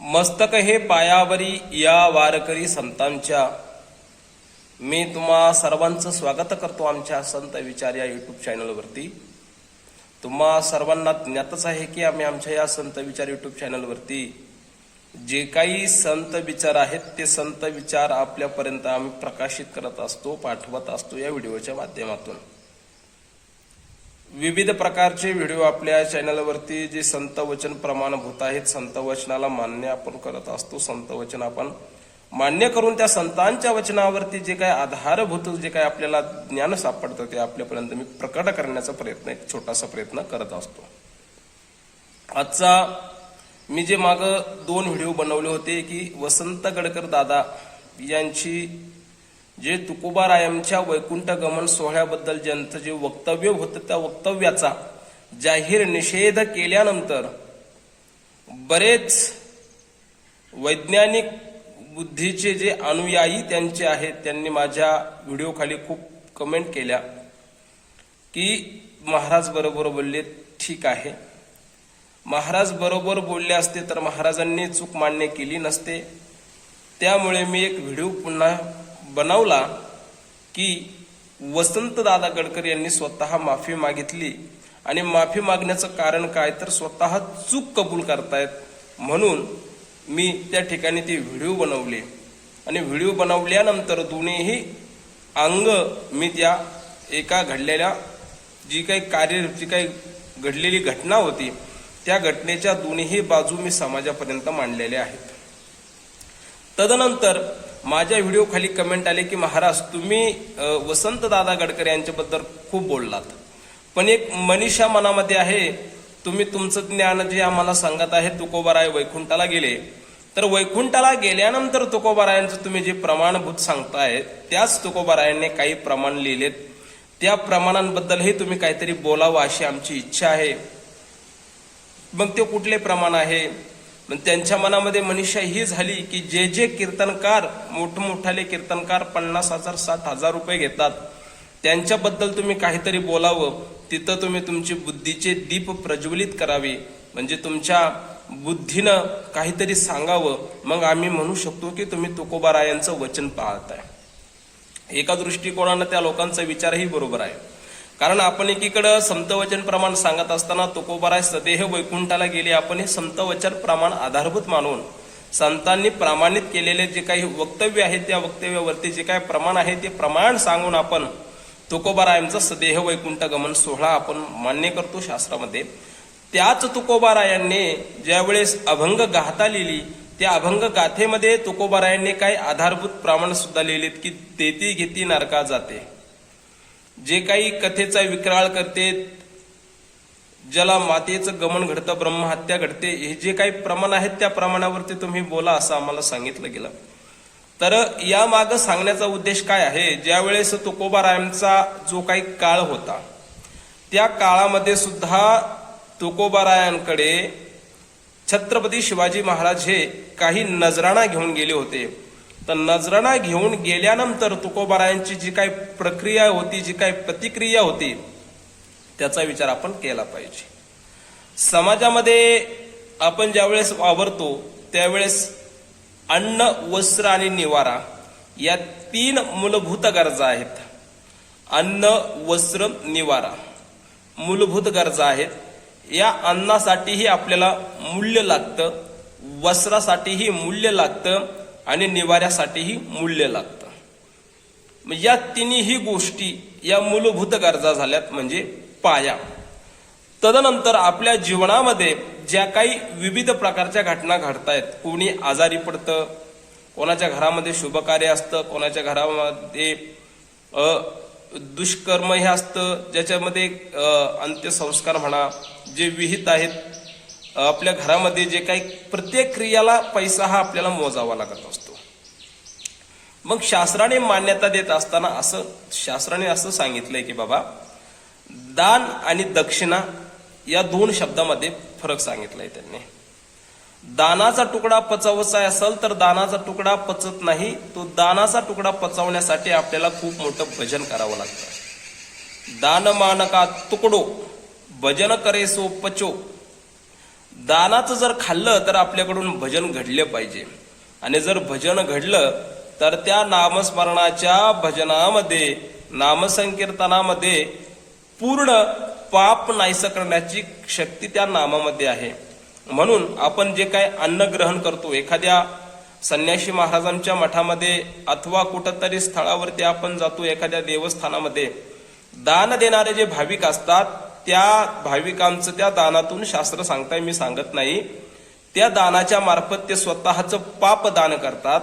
मस्तक हे पायावरी या वारकरी संतांच्या. मी तुम्हा सर्वांचं स्वागत करतो आमच्या संत विचार या युट्यूब चॅनलवरती तुम्हा सर्वांना ज्ञातच आहे की आम्ही आमच्या या संत विचार युट्यूब चॅनलवरती जे काही संत विचार आहेत ते संत विचार आपल्यापर्यंत आम्ही प्रकाशित करत असतो पाठवत असतो या व्हिडिओच्या माध्यमातून. विविध प्रकारचे व्हिडिओ आपल्या चॅनलवरती जे संत वचन प्रमाणभूत आहेत संत वचनाला मान्य आपण करत असतो संत वचन आपण मान्य करून त्या संतांच्या वचनावरती जे काय आधारभूत जे काय आपल्याला ज्ञान सापडतं ते आपल्यापर्यंत मी प्रकट करण्याचा प्रयत्न एक छोटासा प्रयत्न करत असतो. आजचा मी जे माग दोन व्हिडिओ बनवले होते की वसंत गडकर दादा यांची जे तुकोबारायांच्या वैकुंठ गमन सोहळ्याबद्दल ज्यांचं जे वक्तव्य होतं त्या वक्तव्याचा जाहीर निषेध केल्यानंतर बरेच वैज्ञानिक बुद्धीचे जे अनुयायी त्यांचे आहेत त्यांनी माझ्या व्हिडिओखाली खूप कमेंट केल्या की महाराज बरोबर बोलले ठीक आहे. महाराज बरोबर बोलले असते तर महाराजांनी चूक मान्य केली नसते. त्यामुळे मी एक व्हिडिओ पुन्हा बनवला की वसंत दादा गडकर यांनी स्वतः माफी मागितली आणि माफी मागण्याचं कारण काय तर स्वतः चूक कबूल करतायत. म्हणून मी त्या ठिकाणी ते व्हिडिओ बनवले. आणि व्हिडिओ बनवल्यानंतर दोन्हीही अंग मी त्या एका घडलेल्या जी काही कार्य जी काही घडलेली घटना होती त्या घटनेच्या दोन्ही बाजू मी समाजापर्यंत मांडलेल्या आहेत. तदनंतर माझ्या व्हिडिओ खाली कमेंट आले की महाराज तुम्ही वसंत दादा गडकर यांच्याबद्दल खूप बोललात. पण एक मनीषा मनामध्ये आहे तुम्ही तुमचं ज्ञान जे आम्हाला सांगत आहे तुकोबाराय वैकुंठाला गेले. तर वैकुंठाला गेल्यानंतर तुकोबारायांचं तुम्ही जे प्रमाणभूत सांगताय त्याच तुकोबारायांनी काही प्रमाण लिहिलेत. त्या प्रमाणांबद्दलही तुम्ही काहीतरी बोलावं अशी आमची इच्छा आहे. मग ते कुठले प्रमाण आहे? त्यांच्या मनामध्ये मनीषा ही झाली की जे जे कीर्तनकार मोठमोठाले कीर्तनकार पन्नास हजार साठ हजार रुपये घेतात त्यांच्याबद्दल तुम्ही काहीतरी बोलावं तिथं तुम्ही तुमची बुद्धीचे दीप प्रज्वलित करावे म्हणजे तुमच्या बुद्धीनं काहीतरी सांगावं. मग आम्ही म्हणू शकतो की तुम्ही तुकोबारायांचं वचन पाळताय एका दृष्टिकोनानं त्या लोकांचा विचारही बरोबर आहे. कारण आपण एकीकडं संतवचन प्रमाण सांगत असताना तुकोबाराय सदेह वैकुंठाला गेले आपण हे संतवचन प्रमाण आधारभूत मानून संतांनी प्रमाणित केलेले जे काही वक्तव्य आहे त्या वक्तव्यावरती जे काही प्रमाण आहे ते प्रमाण सांगून आपण तुकोबारायांचा सदेह वैकुंठ गमन सोहळा आपण मान्य करतो शास्त्रामध्ये. त्याच तुकोबारायांनी ज्यावेळेस अभंग गाथा लिहिली त्या अभंग गाथेमध्ये तुकोबारायांनी काही आधारभूत प्रमाण सुद्धा लिहिलेत की तेती घेती नरका जाते. जे काही कथेचा विक्राळ करते ज्याला मातेचं गमन घडतं ब्रह्महत्या घडते हे जे काही प्रमाण आहेत त्या प्रमाणावरती तुम्ही बोला असं आम्हाला सांगितलं गेलं. तर या माग सांगण्याचा उद्देश काय आहे? ज्यावेळेस तुकोबारायांचा जो काही काळ होता त्या काळामध्ये सुद्धा तुकोबारायांकडे छत्रपती शिवाजी महाराज हे काही नजराणा घेऊन गेले होते. तर नजराणा घेऊन गेल्यानंतर तुकोबारायांची जी काही प्रक्रिया होती जी काही प्रतिक्रिया होती त्याचा विचार आपण केला पाहिजे. समाजामध्ये आपण ज्यावेळेस वावरतो त्यावेळेस अन्न वस्त्र आणि निवारा या तीन मूलभूत गरजा आहेत. अन्न वस्त्र निवारा मूलभूत गरजा आहेत. या अन्नासाठीही आपल्याला मूल्य लागतं वस्त्रासाठीही मूल्य लागतं. आणि निवाऱ्यासाठीही मूल्य लागतं. मग या तिन्ही गोष्टी या मूलभूत गरजा झाल्यात म्हणजे पाया. तदनंतर आपल्या जीवनामध्ये ज्या काही विविध प्रकारच्या घटना घडतायत कोणी आजारी पडतं कोणाच्या घरामध्ये शुभकार्य असतं कोणाच्या घरामध्ये दुष्कर्म हे असतं ज्याच्यामध्ये अंत्यसंस्कार म्हणा जे विहित आहेत आपल्या घरामध्ये जे काही प्रत्येक क्रियाला पैसा हा आपल्याला मोजावा लागत असतो. मग शास्त्राने मान्यता देत असताना असं शास्त्राने असं सांगितलंय की बाबा दान आणि दक्षिणा या दोन शब्दामध्ये फरक सांगितलाय त्यांनी. दानाचा तुकडा पचवायचा असेल तर दानाचा तुकडा पचत नाही तो दानाचा तुकडा पचवण्यासाठी आपल्याला खूप मोठं भजन करावं लागतं. दानमानका तुकडो भजन करे सो पचो. दानाचं जर खाल्लं तर आपल्याकडून भजन घडले पाहिजे. आणि जर भजन घडलं तर त्या नामस्मरणाच्या भजनामध्ये नामसंकीर्तनामध्ये पूर्ण पाप नाहीसं करण्याची शक्ती त्या नामामध्ये आहे. म्हणून आपण जे काय अन्न ग्रहण करतो एखाद्या संन्याशी महाराजांच्या मठामध्ये अथवा कुठंतरी स्थळावरती आपण जातो एखाद्या देवस्थानामध्ये दान देणारे जे भाविक असतात त्या भाविकांचं त्या दानातून शास्त्र सांगताय मी सांगत नाही. त्या दानाच्या मार्फत ते स्वतःचं पाप दान करतात.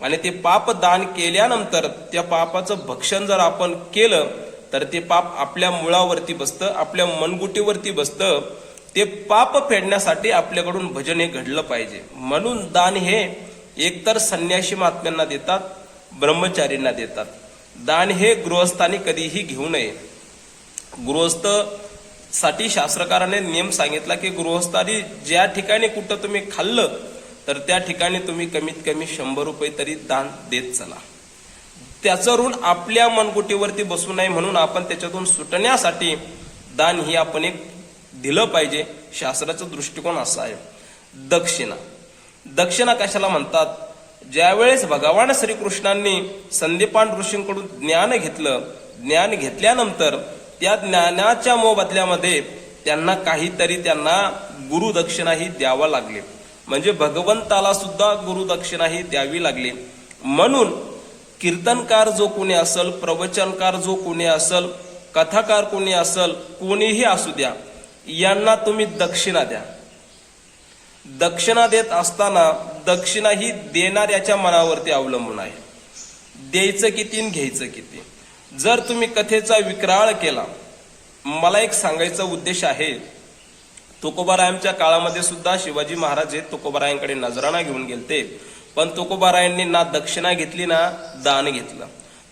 आणि ते पाप दान केल्यानंतर त्या पापाचं भक्षण जर आपण केलं तर ते पाप आपल्या मुळावरती बसतं आपल्या मनगुटीवरती बसतं. ते पाप फेडण्यासाठी आपल्याकडून भजन हे घडलं पाहिजे. म्हणून दान हे एकतर संन्याशी महात्म्यांना देतात ब्रह्मचारींना देतात. दान हे गृहस्थांनी कधीही घेऊ नये. गृहस्थसाठी शास्त्रकाराने नियम सांगितला की गृहस्थानी ज्या ठिकाणी कुठं तुम्ही खाल्लं तर त्या ठिकाणी तुम्ही कमीत कमी शंभर रुपये तरी दान देत चला. त्याचं ऋण आपल्या मनगुटीवरती बसू नये म्हणून आपण त्याच्यातून सुटण्यासाठी दान ही आपण एक दिलं पाहिजे. शास्त्राचा दृष्टिकोन असा आहे. दक्षिणा. दक्षिणा कशाला म्हणतात? ज्यावेळेस भगवान श्रीकृष्णांनी संदीपान ऋषींकडून ज्ञान घेतलं ज्ञान घेतल्यानंतर त्या ज्ञानाच्या मोबदल्यामध्ये त्यांना काहीतरी त्यांना गुरुदक्षिणा ही द्यावा लागली. म्हणजे भगवंताला सुद्धा गुरुदक्षिणा ही द्यावी लागली. म्हणून कीर्तनकार जो कोणी असल प्रवचनकार जो कोणी असल कथाकार कोणी असल कोणीही असू द्या यांना तुम्ही दक्षिणा द्या. दक्षिणा देत असताना दक्षिणा ही देणाऱ्याच्या मनावरती अवलंबून आहे. द्यायचं किती घ्यायचं किती. जर तुम्ही कथेचा विक्राळ केला मला एक सांगायचा उद्देश आहे. तुकोबारायांच्या काळामध्ये सुद्धा शिवाजी महाराज हे तुकोबारायांकडे नजराणा घेऊन गेलते. पण तुकोबारायांनी ना दक्षिणा घेतली ना दान घेतलं.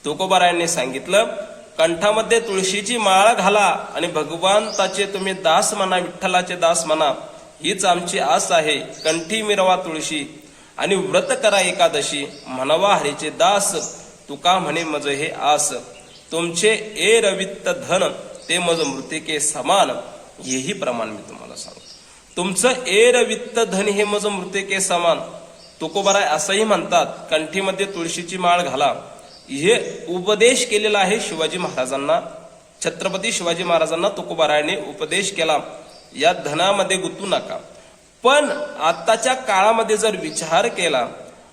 तुकोबारायांनी सांगितलं कंठामध्ये तुळशीची माळ घाला आणि भगवंताचे तुम्ही दास म्हणा विठ्ठलाचे दास म्हणा हीच आमची आस आहे. कंठी मिरवा तुळशी आणि व्रत करा एकादशी. म्हणवा हरीचे दास तुका म्हणे मज हे आस. तुमचे ए रवित्त धन ते मज मृतिके समान. हेही प्रमाण मी तुम्हाला सांगतो. तुमचं एर वित्त धन हे मज मृतिके समान. तुकोबाराय असंही म्हणतात कंठीमध्ये तुळशीची माळ घाला. हे उपदेश केलेला आहे शिवाजी महाराजांना. छत्रपती शिवाजी महाराजांना तुकोबारायने उपदेश केला. या धनामध्ये गुंतू नका. पण आत्ताच्या काळामध्ये जर विचार केला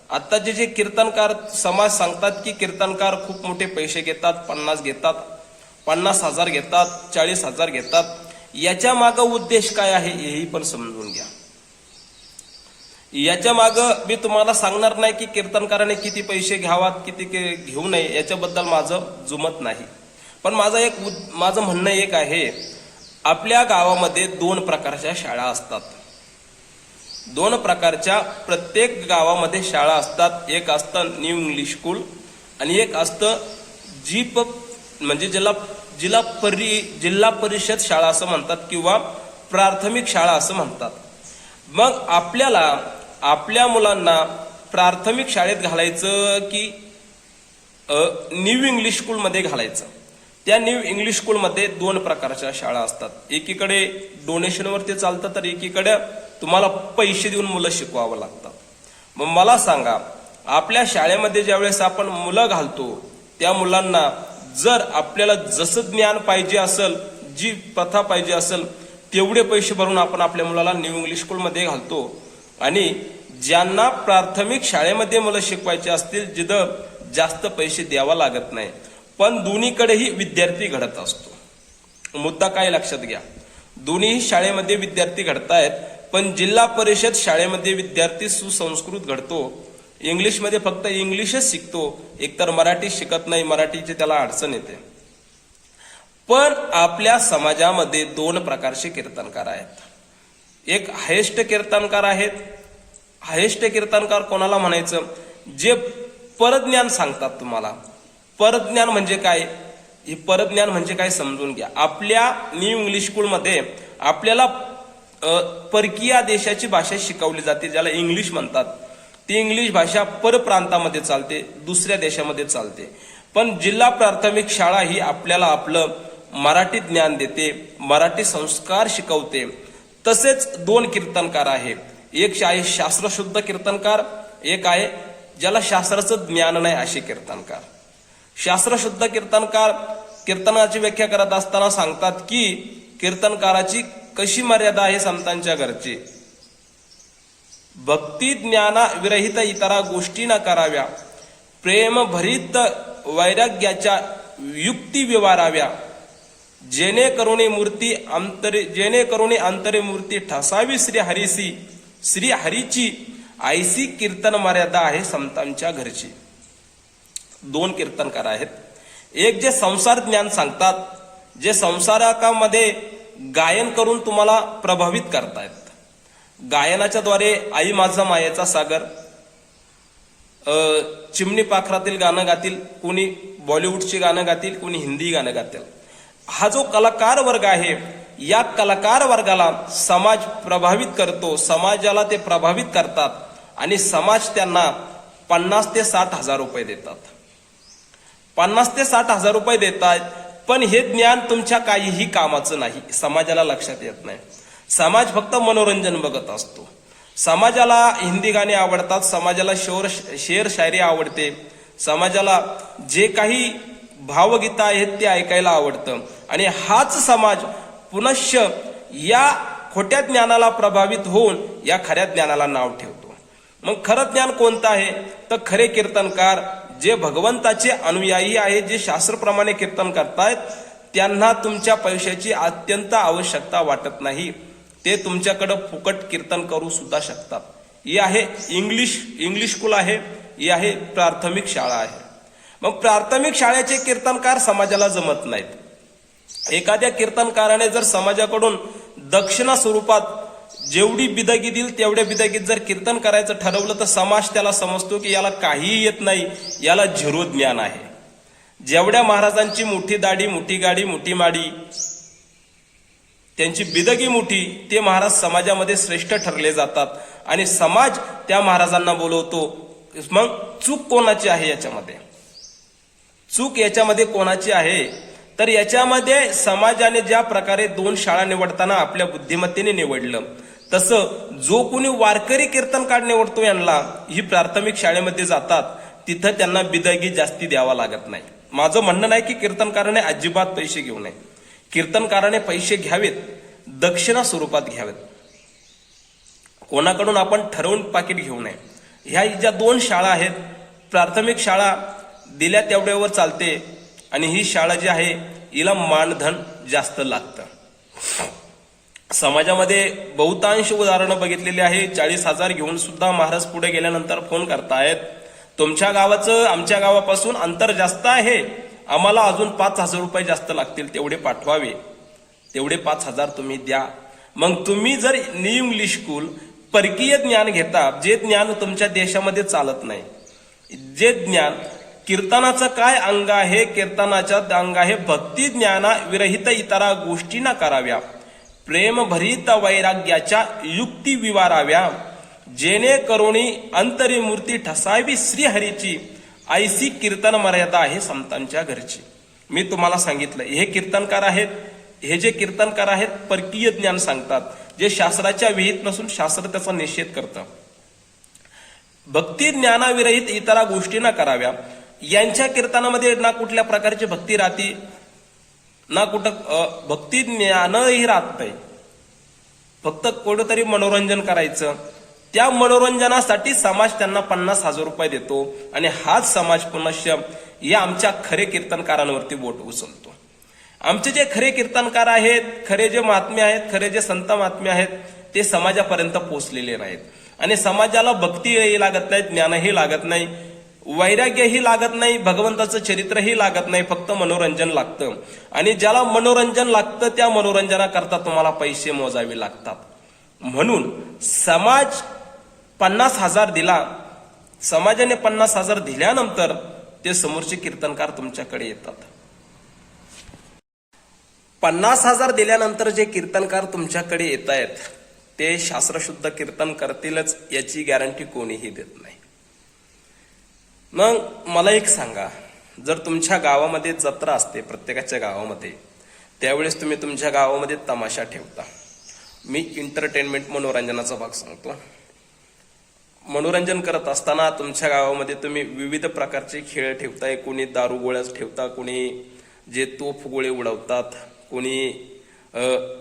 आत्ताचे जे कीर्तनकार समाज सांगतात की कीर्तनकार खूप मोठे पैसे घेतात पन्नास घेतात पन्नास हजार घेतात चाळीस हजार घेतात याच्या माग उद्देश काय आहे हेही पण समजून घ्या. याच्या माग मी तुम्हाला सांगणार नाही की कीर्तनकाराने किती पैसे घ्यावात किती के- घेऊ नये याच्याबद्दल माझं जुमत नाही. पण माझं एक उद- माझं म्हणणं एक आहे आपल्या गावामध्ये दोन प्रकारच्या शाळा असतात. दोन प्रकारच्या प्रत्येक गावामध्ये शाळा असतात. एक असतं न्यू इंग्लिश स्कूल आणि एक असतं जीप म्हणजे ज्याला जिल्हा परि जिल्हा परिषद शाळा असं म्हणतात किंवा प्राथमिक शाळा असं म्हणतात. मग आपल्याला आपल्या मुलांना प्राथमिक शाळेत घालायचं की न्यू इंग्लिश स्कूलमध्ये घालायचं. त्या न्यू इंग्लिश स्कूलमध्ये दोन प्रकारच्या शाळा असतात. एकीकडे डोनेशनवरती चालतं तर एकीकडे तुम्हाला पैसे देऊन मुलं शिकवावं लागतात. मग मला सांगा आपल्या शाळेमध्ये ज्यावेळेस आपण मुलं घालतो त्या मुलांना जर आपल्याला जसं ज्ञान पाहिजे असेल जी प्रथा पाहिजे असेल तेवढे पैसे भरून आपण आपल्या मुलाला न्यू इंग्लिश स्कूलमध्ये घालतो. आणि ज्यांना प्राथमिक शाळेमध्ये मुलं शिकवायचे असतील जिथं जास्त पैसे द्यावा लागत नाही. पण दोन्हीकडेही विद्यार्थी घडत असतो. मुद्दा काय लक्षात घ्या. दोन्ही शाळेमध्ये विद्यार्थी घडतायत पण जिल्हा परिषद शाळेमध्ये विद्यार्थी सुसंस्कृत घडतो. इंग्लिशमध्ये फक्त इंग्लिशच शिकतो. एकतर मराठी शिकत नाही मराठीची त्याला अडचण येते. पण आपल्या समाजामध्ये दोन प्रकारचे कीर्तनकार आहेत. एक हायेस्ट कीर्तनकार आहेत. हायेस्ट कीर्तनकार कोणाला म्हणायचं? जे परज्ञान सांगतात तुम्हाला. परज्ञान म्हणजे काय? हे परज्ञान म्हणजे काय समजून घ्या. आपल्या न्यू इंग्लिश स्कूलमध्ये आपल्याला परकीय देशाची भाषा शिकवली जाते ज्याला इंग्लिश म्हणतात. ती इंग्लिश भाषा परप्रांतामध्ये चालते दुसऱ्या देशामध्ये चालते. पण जिल्हा प्राथमिक शाळा ही आपल्याला आपलं मराठी ज्ञान देते मराठी संस्कार शिकवते. तसेच दोन कीर्तनकार आहेत एक आहे शास्त्रशुद्ध कीर्तनकार एक आहे ज्याला शास्त्राचं ज्ञान नाही असे कीर्तनकार. शास्त्रशुद्ध कीर्तनकार कीर्तनाची व्याख्या करत असताना सांगतात की कीर्तनकाराची कशी मर्यादा आहे संतांच्या घरची? भक्ती ज्ञानाविरहित इतर इतरा गोष्टी न कराव्या. प्रेम भरित वैराग्याच्या युक्ती व्यवहाराव्या जेणेकरुणी मूर्ती अंतरे जेणेकरुणी अंतरे मूर्ती ठसावी श्री हरिसी श्री हरीची आयसी कीर्तन मर्यादा आहे संतांच्या घरची. दोन कीर्तनकार आहेत. एक जे संसार ज्ञान सांगतात जे संसारकामध्ये गायन करून तुम्हाला प्रभावित करतायत. गायनाच्या द्वारे आई माझा मायेचा सागर चिमणी पाखरातील गाणं गातील कोणी बॉलिवूडची गाणं गातील कोणी हिंदी गाणं गातील. हा जो कलाकार वर्ग आहे या कलाकार वर्गाला समाज प्रभावित करतो समाजाला ते प्रभावित करतात आणि समाज त्यांना पन्नास ते साठ हजार रुपये देतात. पन्नास ते साठ हजार रुपये देतात पण हे ज्ञान तुमच्या काहीही कामाचं नाही समाजाला लक्षात येत नाही. समाज फक्त मनोरंजन बघत असतो. समाजाला हिंदी गाणी आवडतात समाजाला शोर शेर शायरी आवडते. समाजाला जे काही भावगीतं आहेत ते ऐकायला आवडतं. आणि हाच समाज पुनश्च या खोट्या ज्ञानाला प्रभावित होऊन या खऱ्या ज्ञानाला नाव ठेवतो. मग खरं ज्ञान कोणतं आहे? तर खरे कीर्तनकार जे भगवंताचे अनुयायी आहेत जे शास्त्रप्रमाणे कीर्तन करतायत त्यांना तुमच्या पैशाची अत्यंत आवश्यकता वाटत नाही. ते तुमच्याकडं फुकट कीर्तन करू सुद्धा शकतात. ही आहे इंग्लिश इंग्लिश स्कूल आहे ही आहे प्राथमिक शाळा आहे. मग प्राथमिक शाळेचे कीर्तनकार समाजाला जमत नाहीत. एखाद्या कीर्तनकाराने जर समाजाकडून दक्षिणा स्वरूपात जेवढी बिदगी देईल तेवढ्या बिदगीत जर कीर्तन करायचं ठरवलं तर समाज त्याला समजतो की याला काहीही येत नाही याला झिरो ज्ञान आहे. जेवढ्या महाराजांची मोठी दाढी मोठी गाडी मोठी माडी त्यांची बिदगी मोठी ते महाराज समाजामध्ये श्रेष्ठ ठरले जातात. आणि समाज त्या महाराजांना बोलवतो. मग चूक कोणाची आहे याच्यामध्ये? चूक याच्यामध्ये कोणाची आहे? तर याच्यामध्ये समाजाने ज्या प्रकारे दोन शाळा निवडताना आपल्या बुद्धिमत्तेने निवडलं तसं जो कोणी वारकरी कीर्तन कीर्तनकार निवडतो यांना ही प्राथमिक शाळेमध्ये जातात तिथं त्यांना बिदगी जास्ती द्यावा लागत नाही. माझं म्हणणं नाही की कीर्तनकाराने अजिबात पैसे घेऊ नये. कीर्तनकाराने पैसे घ्यावेत दक्षिणा स्वरूपात घ्यावेत. कोणाकडून आपण ठरवून पाकिट घेऊ नये. ह्या ज्या दोन शाळा आहेत प्राथमिक शाळा दिल्या तेवढ्यावर चालते आणि ही शाळा जी आहे हिला मानधन जास्त लागतं. समाजामध्ये बहुतांश उदाहरणं बघितलेली आहे. चाळीस हजार घेऊन सुद्धा महाराज पुढे गेल्यानंतर फोन करतायत तुमच्या गावाचं आमच्या गावापासून अंतर जास्त आहे. आम्हाला अजून पाच हजार रुपये जास्त लागतील तेवढे पाठवावे. तेवढे पाच हजार तुम्ही द्या. मग तुम्ही जर न्यू इंग्लिश स्कूल परकीय ज्ञान घेता जे ज्ञान तुमच्या देशामध्ये चालत नाही. जे ज्ञान कीर्तनाचं काय अंग आहे कीर्तनाच्या अंग आहे भक्ती ज्ञाना विरहित इतरा गोष्टी ना कराव्या. प्रेम भरित वैराग्याच्या युक्ती विवाराव्या. जेणेकरुणी अंतरी मूर्ती ठसावी श्रीहरीची. ऐसी कीर्तन मर्यादा आहे संतांच्या घरची. मी तुम्हाला सांगितलं हे कीर्तनकार आहेत हे जे कीर्तनकार आहेत परकीय ज्ञान सांगतात जे शास्त्राच्या विहित नसून शास्त्र त्याचा निषेध करतं. भक्ती ज्ञानाविरहित इतरा गोष्टी ना कराव्या. यांच्या कीर्तनामध्ये ना कुठल्या प्रकारची भक्ती राहते ना कुठं भक्ती ज्ञानही राहत नाही फक्त कुठंतरी मनोरंजन करायचं त्या मनोरंजनासाठी समाज त्यांना पन्नास हजार रुपये देतो आणि हाच समाज पुनश्च या आमच्या खरे कीर्तनकारांवरती बोट उचलतो. आमचे जे खरे कीर्तनकार आहेत खरे जे महात्मे आहेत खरे जे संत महात्मे आहेत ते समाजापर्यंत पोचलेले नाहीत. आणि समाजाला भक्तीही लागत नाही ज्ञानही लागत नाही वैराग्यही लागत नाही भगवंताचं चरित्रही लागत नाही फक्त मनोरंजन लागतं. आणि ज्याला मनोरंजन लागतं त्या मनोरंजनाकरता तुम्हाला पैसे मोजावे लागतात. म्हणून समाज पन्नास हजार दिला. समाजाने पन्नास हजार दिल्यानंतर ते समोरचे कीर्तनकार तुमच्याकडे येतात. पन्नास हजार दिल्यानंतर जे कीर्तनकार तुमच्याकडे येत आहेत ते शास्त्रशुद्ध कीर्तन करतीलच याची गॅरंटी कोणीही देत नाही. मग मला एक सांगा जर तुमच्या गावामध्ये जत्रा असते प्रत्येकाच्या गावामध्ये त्यावेळेस तुम्ही तुमच्या गावामध्ये तमाशा ठेवता. मी एंटरटेनमेंट मनोरंजनाचा भाग सांगतो. मनोरंजन करत असताना तुमच्या गावामध्ये तुम्ही विविध प्रकारचे खेळ ठेवताय. कोणी दारू गोळ्याच ठेवता कोणी जे तोफ गोळे उडवतात कोणी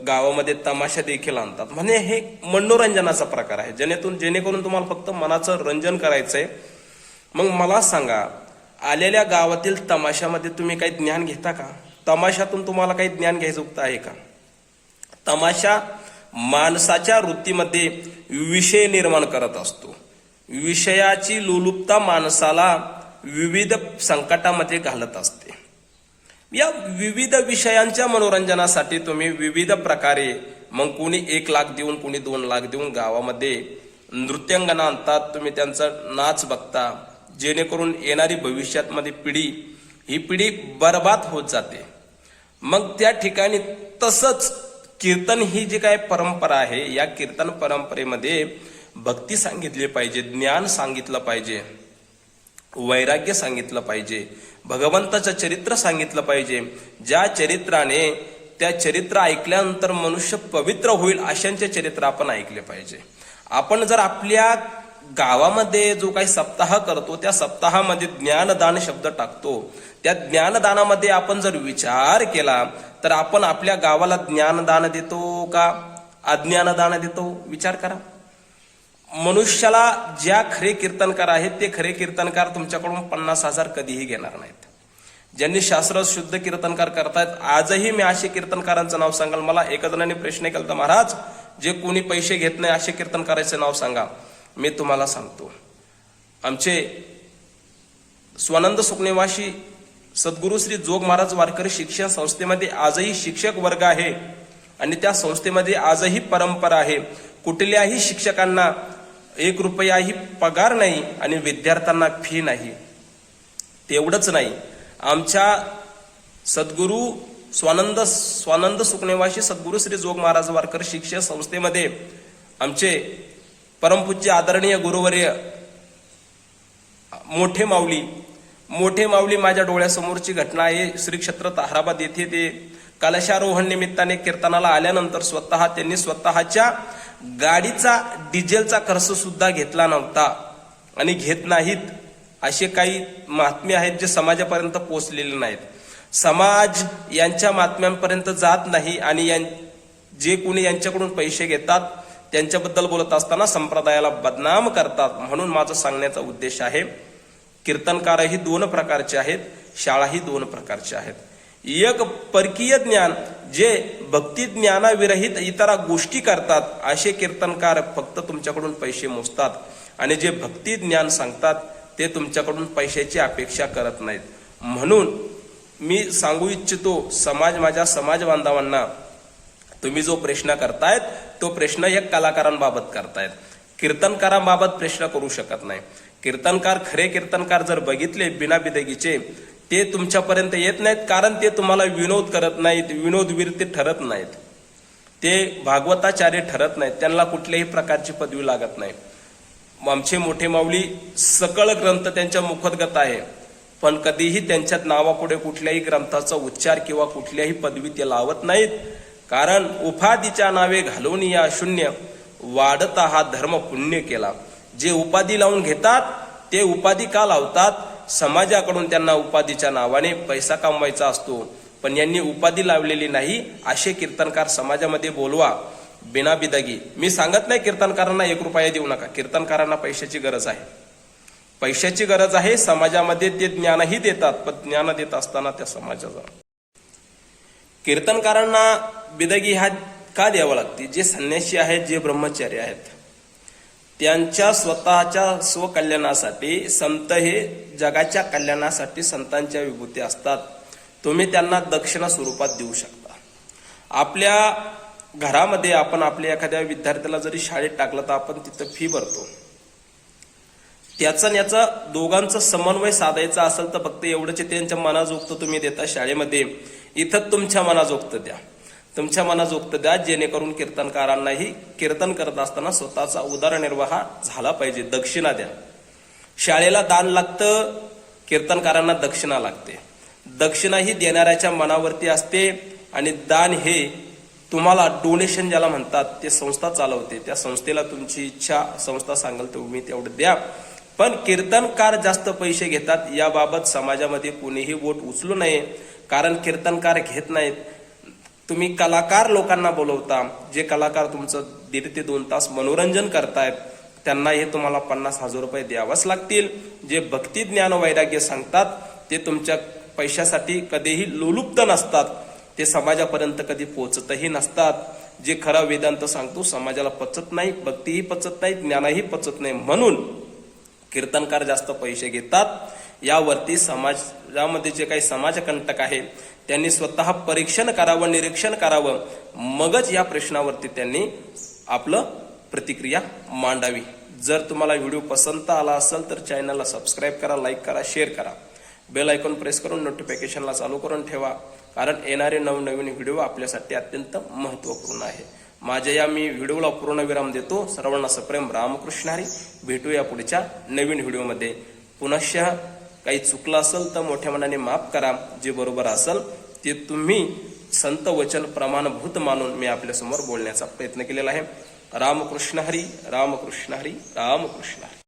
गावामध्ये तमाशा देखील आणतात. म्हणजे हे मनोरंजनाचा प्रकार आहे. जेणेतून जेणेकरून तुम्हाला फक्त मनाचं रंजन करायचंय. मग मला सांगा आलेल्या गावातील तमाशामध्ये तुम्ही काही ज्ञान घेता का? तमाशातून तुम्हाला काही ज्ञान घ्यायचं आहे का? तमाशा माणसाच्या वृत्तीमध्ये विषय निर्माण करत असतो. विषयाची लोलुपता माणसाला विविध संकटामध्ये घालत असते. या विविध विषयांच्या मनोरंजनासाठी तुम्ही विविध प्रकारे मग कोणी एक लाख देऊन कोणी दोन लाख देऊन गावामध्ये नृत्यांगना आणतात. तुम्ही त्यांचा नाच बघता. जेणेकरून येणारी भविष्यातमध्ये पिढी ही पिढी बर्बाद होत जाते. मग त्या ठिकाणी तसंच कीर्तन ही जी काय परंपरा आहे या कीर्तन परंपरेमध्ये भक्ती सांगितली पाहिजे ज्ञान सांगितलं पाहिजे वैराग्य सांगितलं पाहिजे भगवंताचं चरित्र सांगितलं पाहिजे ज्या चरित्राने त्या चरित्र ऐकल्यानंतर मनुष्य पवित्र होईल अशांचे चरित्र आपण ऐकले पाहिजे. आपण जर आपल्या गावामध्ये जो काही सप्ताह करतो त्या सप्ताहामध्ये ज्ञानदान शब्द टाकतो त्या ज्ञानदानामध्ये आपण जर विचार केला तर आपण आपल्या गावाला ज्ञानदान देतो का? अज्ञानदान देतो? विचार करा. मनुष्याला ज्या खरे कीर्तनकार आहेत ते खरे कीर्तनकार तुमच्याकडून पन्नास हजार कधीही घेणार नाहीत. ज्यांनी शास्त्र शुद्ध कीर्तनकार करतायत आजही मी असे कीर्तनकारांचं नाव सांगाल. मला एका जणांनी प्रश्न केला तर महाराज जे कोणी पैसे घेत नाही असे कीर्तनकाराचे नाव सांगा. मी तुम्हाला सांगतो. आमचे स्वानंद सुकनेवाशी सद्गुरू श्री जोग महाराज वारकरी शिक्षण संस्थेमध्ये आजही शिक्षक वर्ग आहे आणि त्या संस्थेमध्ये आजही परंपरा आहे. कुठल्याही शिक्षकांना एक रुपयाही पगार नाही आणि विद्यार्थ्यांना फी नाही. तेवढंच नाही. आमच्या सद्गुरू स्वानंद स्वानंद सुकनेवाशी सद्गुरू श्री जोग महाराज वारकर शिक्षण संस्थेमध्ये आमचे परमपूज्य आदरणीय गुरुवर्य मोठे माऊली मोठे माऊली माझ्या डोळ्यासमोरची घटना आहे. श्री क्षेत्र ताहराबाद येथे ते कलशारोहण निमित्ताने कीर्तनाला आल्यानंतर स्वतः त्यांनी स्वतःच्या गाडीचा डिझेलचा खर्च सुद्धा घेतला नव्हता आणि घेत नाहीत असे काही महात्मे आहेत जे समाजापर्यंत पोचलेले नाहीत. समाज यांच्या महात्म्यांपर्यंत जात नाही आणि यां- जे कोणी यांच्याकडून पैसे घेतात त्यांच्याबद्दल बोलत असताना संप्रदायाला बदनाम करतात म्हणून माझा सांगण्याचा उद्देश आहे. कीर्तनकारही दोन प्रकारचे आहेत शाळाही दोन प्रकारच्या आहेत. एक परकीय ज्ञान जे भक्ती ज्ञानाविरहित इतर गोष्टी करतात असे कीर्तनकार फक्त तुमच्याकडून पैसे मोजतात. आणि जे भक्ती ज्ञान सांगतात ते तुमच्याकडून पैशाची अपेक्षा करत नाहीत. म्हणून मी सांगू इच्छितो समाज माझ्या समाज बांधवांना तुम्ही जो प्रश्न करतायत तो प्रश्न एक कलाकारांबाबत करतायत. कीर्तनकारांबाबत प्रश्न करू शकत नाही. कीर्तनकार खरे कीर्तनकार जर बघितले बिना बिदगीचे ते तुमच्यापर्यंत येत नाहीत कारण ते तुम्हाला विनोद करत नाहीत विनोदवीर ते ठरत नाहीत. ते भागवताचार्य ठरत नाहीत त्यांना कुठल्याही प्रकारची पदवी लागत नाही. आमचे मोठे माऊली सकळ ग्रंथ त्यांच्या मुखोद्गत आहे पण कधीही त्यांच्या नावापुढे कुठल्याही ग्रंथाचा उच्चार किंवा कुठल्याही पदवी ते लावत नाहीत कारण उपाधीच्या नावे घालून या शून्य वाढता हा धर्म पुण्य केला. जे उपाधी लावून घेतात ते उपाधी का लावतात? समाजाकडून त्यांना उपाधीच्या नावाने पैसा कमवायचा असतो. पण यांनी उपाधी लावलेली नाही असे कीर्तनकार समाजामध्ये बोलवा. बिना बिदागी. मी सांगत नाही कीर्तनकारांना एक रुपया देऊ नका. कीर्तनकारांना पैशाची गरज आहे. पैशाची गरज आहे समाजामध्ये ते ज्ञानही देतात पण ज्ञान देत असताना त्या समाजाचा. कीर्तनकारांना बिदगी ह्या का द्यावा लागते? जे संन्यासी आहेत जे ब्रह्मचारी आहेत. त्यांच्या स्वतःच्या स्वकल्याणासाठी संत हे जगाच्या कल्याणासाठी संतांच्या विभूती असतात. तुम्ही त्यांना दक्षिणा स्वरूपात देऊ शकता. आपल्या घरामध्ये आपण आपल्या एखाद्या विद्यार्थ्याला जरी शाळेत टाकलं तर आपण तिथं फी भरतो. त्याचा आणि याचा दोघांचा समन्वय साधायचा असेल तर फक्त एवढंच त्यांच्या मनाजोगतं तुम्ही देता शाळेमध्ये. इथं तुमच्या मनाजोगतं द्या. तुमच्या मनाजोगतं द्या जेणेकरून कीर्तनकारांनाही कीर्तन करत असताना स्वतःचा उदरनिर्वाह झाला पाहिजे दक्षिणा द्या. शाळेला दान लागतं कीर्तनकारांना दक्षिणा लागते. दक्षिणा ही देणाऱ्याच्या मनावरती असते आणि दान हे तुम्हाला डोनेशन ज्याला म्हणतात ते संस्था चालवते. त्या संस्थेला तुमची इच्छा संस्था सांगाल तुम्ही तेवढं द्या. पण कीर्तनकार जास्त पैसे घेतात याबाबत समाजामध्ये कोणीही वोट उचलू नये कारण कीर्तनकार घेत नाहीत. तुम्ही कलाकार लोकांना बोलवता जे कलाकार तुमचं दीड ते दोन तास मनोरंजन करतायत त्यांना हे तुम्हाला पन्नास हजार रुपये द्यावाच लागतील. जे भक्ती ज्ञान वैराग्य सांगतात ते तुमच्या पैशासाठी कधीही लोलुप्त नसतात. ते समाजापर्यंत कधी पोचतही नसतात. जे खरा वेदांत सांगतो समाजाला पचत नाही भक्तीही पचत नाही ज्ञानही पचत नाही. म्हणून कीर्तनकार जास्त पैसे घेतात. यावरती समाजामध्ये जे काही समाजकंटक आहे त्यांनी स्वतः परीक्षण करावं निरीक्षण करावं. मगच या प्रश्नावरती त्यांनी आपलं प्रतिक्रिया मांडावी. जर तुम्हाला व्हिडिओ पसंत आला असेल तर चॅनलला सबस्क्राईब करा लाईक करा शेअर करा. बेल आयकॉन प्रेस करून नोटिफिकेशनला चालू करून ठेवा कारण येणारे नवनवीन व्हिडिओ आपल्यासाठी अत्यंत महत्त्वपूर्ण आहे. माझ्या या मी व्हिडिओला पूर्ण विराम देतो. सर्वांना सप्रेम रामकृष्ण हरी. भेटूया पुढच्या नवीन व्हिडिओमध्ये. पुनश्च काही चुकलं असेल तर मोठ्या मनाने माफ करा. जे बरोबर असेल ते तुम्ही संत वचन प्रमाणभूत मानून मी आपल्यासमोर बोलण्याचा प्रयत्न केलेला आहे. रामकृष्ण हरी रामकृष्ण हरी रामकृष्ण हरी.